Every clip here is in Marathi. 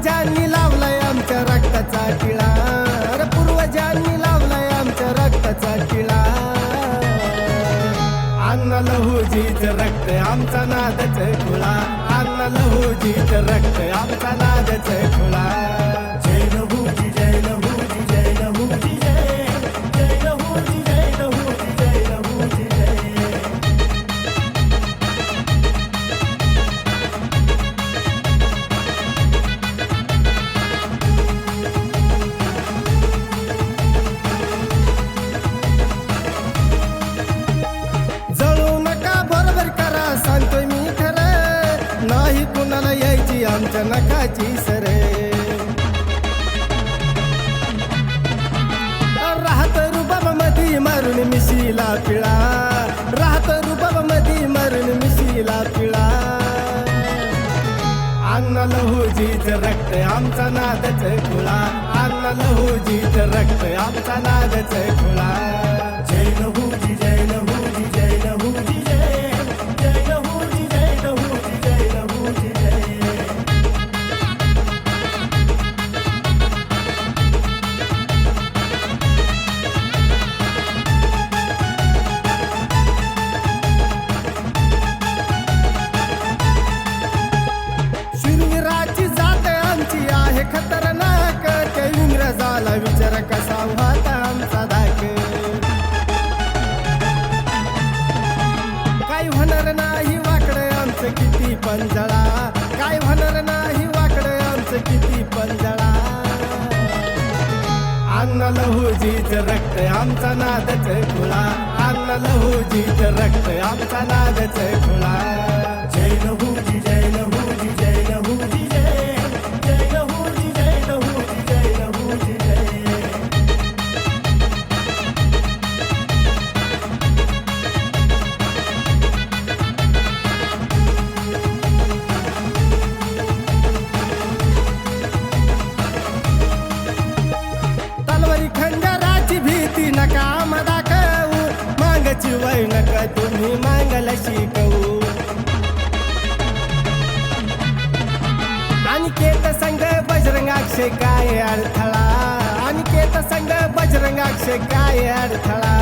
पूर्वजांनी लावलाय आमच्या रक्ताचा टिळा. अरे पूर्वजांनी लावलाय आमच्या रक्ताचा टिळा. अन्न लहूजीच रक्त आमचा नादच खुळा. अन्न लहूजीच रक्त आमचा नादच खुळा. यायची नखाची सरे. राहत रुबाब मधी मारून मिशीला पिळा. राहत रुबाब मधी मारून मिशीला पिळा. अन्न लहूजीच रक्त आमचा नादच खुळा. अन्न लहूजीच रक्त आमचा नादच पंजळा काय होणार नाही वाकड आमचं किती पंजळा अन्न लहूजीच रक्त आमचा नादच खुळा. अन्न लहूजीच रक्त आमचा नादच खुळा. मांगाची वय नका तुम्ही मांगायला शिकवू. अनिकेत संघ बजरंगाक्ष काय अडथळा? अनिकेत संघ बजरंगाक्ष काय अडथळा?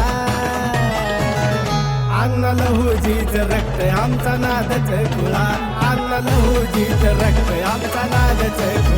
अन्न लहूजीच रक्त आमचा नादच खुळा अन्न लहूजीच रक्त आमचा नादच खुळा